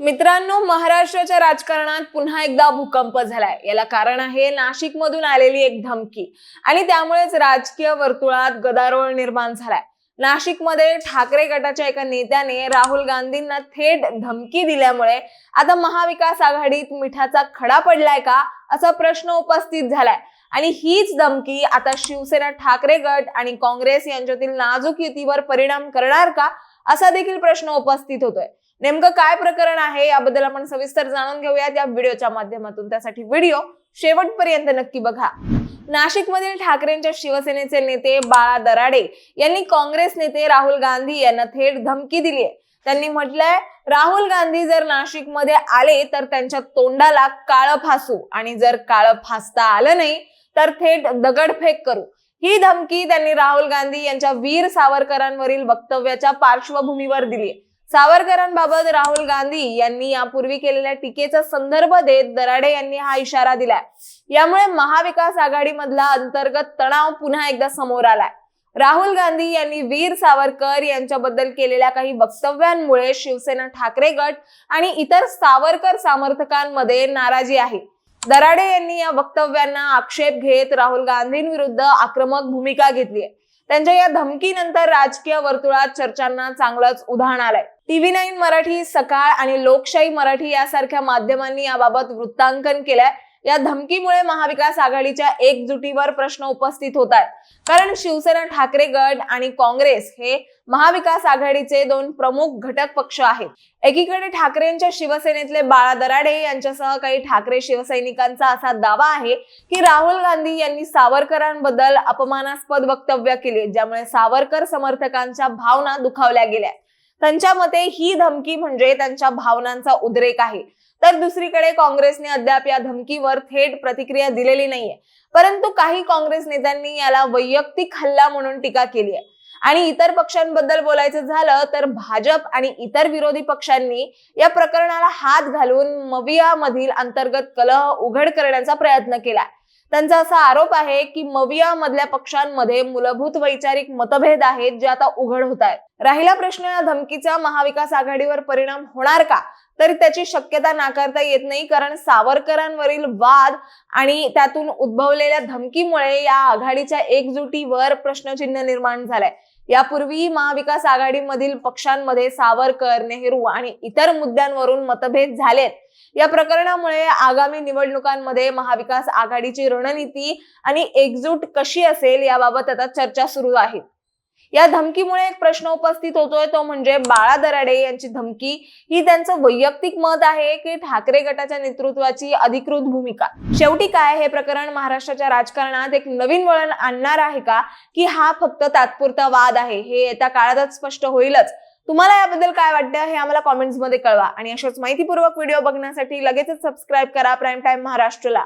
मित्रांनो महाराष्ट्राच्या राजकारणात पुन्हा एकदा भूकंप झालाय. याला कारण आहे नाशिक मधून आलेली एक धमकी. आणि त्यामुळेच राजकीय वर्तुळात गदारोळ निर्माण झालाय. नाशिकमध्ये ठाकरे गटाच्या एका नेत्याने राहुल गांधींना थेट धमकी दिल्यामुळे आता महाविकास आघाडीत मिठाचा खडा पडलाय का असा प्रश्न उपस्थित झालाय. आणि हीच धमकी आता शिवसेना ठाकरे गट आणि काँग्रेस यांच्यातील नाजूक युतीवर परिणाम करणार का असा देखील प्रश्न उपस्थित होतोय. नेमकं काय प्रकरण आहे याबद्दल आपण सविस्तर जाणून घेऊयात या व्हिडिओच्या माध्यमातून. त्यासाठी व्हिडिओ शेवटपर्यंत नक्की बघा. नाशिकमधील ठाकरेंच्या शिवसेनेचे नेते बाळा दराडे यांनी काँग्रेस नेते राहुल गांधी यांना थेट धमकी दिली आहे त्यांनी म्हटलंय राहुल गांधी जर नाशिकमध्ये आले तर त्यांच्या तोंडाला काळं फासू आणि जर काळं फासता आलं नाही तर थेट दगडफेक करू. ही धमकी त्यांनी राहुल गांधी यांच्या वीर सावरकरांवरील वक्तव्याच्या पार्श्वभूमीवर दिली. सावरकरांबाबत राहुल गांधी यांनी यापूर्वी केलेल्या टीकेचा संदर्भ देत दराडे यांनी हा इशारा दिलाय. यामुळे महाविकास आघाडीमधला अंतर्गत तणाव पुन्हा एकदा समोर आलाय. राहुल गांधी यांनी वीर सावरकर यांच्याबद्दल केलेल्या काही वक्तव्यांमुळे शिवसेना ठाकरे गट आणि इतर सावरकर समर्थकांमध्ये नाराजी आहे. दराडे यांनी या वक्तव्यांना आक्षेप घेत राहुल गांधींविरुद्ध आक्रमक भूमिका घेतली आहे. त्यांच्या या धमकीनंतर राजकीय वर्तुळात चर्चांना चांगलंच उधाण आलंय. टीव्ही नाईन मराठी सकाळ आणि लोकशाही मराठी यासारख्या माध्यमांनी याबाबत वृत्तांकन केलंय. या धमकीमुळे महाविकास आघाडीच्या एकजुटीवर प्रश्न उपस्थित होत आहेत. कारण शिवसेना ठाकरे गट आणि काँग्रेस हे महाविकास आघाडीचे दोन प्रमुख घटक पक्ष आहेत. एकीकडे ठाकरेंच्या शिवसेनेतले बाळा दराडे यांच्यासह काही ठाकरे शिवसैनिकांचा असा दावा आहे की राहुल गांधी यांनी सावरकरांबद्दल अपमानास्पद वक्तव्य केले ज्यामुळे सावरकर समर्थकांच्या भावना दुखावल्या गेल्या. त्यांच्या मते ही धमकी म्हणजे त्यांच्या भावनांचा उद्रेक आहे. तर दुसरीकडे काँग्रेसने अद्याप या धमकीवर थेट प्रतिक्रिया दिलेली नाहीये. परंतु काही काँग्रेस नेत्यांनी याला वैयक्तिक हल्ला म्हणून टीका केली आहे. आणि इतर पक्षांबद्दल बोलायचं झालं तर भाजप आणि इतर विरोधी पक्षांनी या प्रकरणाला हात घालून मवियामधील अंतर्गत कलह उघड करण्याचा प्रयत्न केला त्यांचा असा आरोप आहे की मविया मधल्या पक्षांमध्ये मूलभूत वैचारिक मतभेद आहेत जे आता उघड होत आहेत राहिला प्रश्न या धमकीचा महाविकास आघाडीवर परिणाम होणार का? तर त्याची शक्यता नाकारता येत नाही कारण सावरकरांवरील वाद आणि त्यातून उद्भवलेल्या धमकीमुळे या आघाडीच्या एकजुटीवर प्रश्नचिन्ह निर्माण झालंय. यापूर्वी महाविकास आघाडीमधील पक्षांमध्ये सावरकर नेहरू आणि इतर मुद्द्यांवरून मतभेद झालेत. या प्रकरणामुळे आगामी निवडणुकांमध्ये महाविकास आघाडीची रणनीती आणि एकजूट कशी असेल याबाबत आता चर्चा सुरू आहे. या धमकीमुळे एक प्रश्न उपस्थित होतोय तो म्हणजे बाळा दराडे यांची धमकी. ही त्यांचं वैयक्तिक मत आहे की ठाकरे गटाच्या नेतृत्वाची अधिकृत भूमिका. शेवटी काय हे प्रकरण महाराष्ट्राच्या राजकारणात एक नवीन वळण आणणार आहे का? की हा फक्त तात्पुरता वाद आहे? हे येत्या काळातच स्पष्ट होईलच. तुम्हाला याबद्दल काय वाटतं हे आम्हाला कॉमेंट्समध्ये कळवा. आणि अशाच माहितीपूर्वक व्हिडिओ बघण्यासाठी लगेचच सबस्क्राईब करा. Prime time महाराष्ट्रला.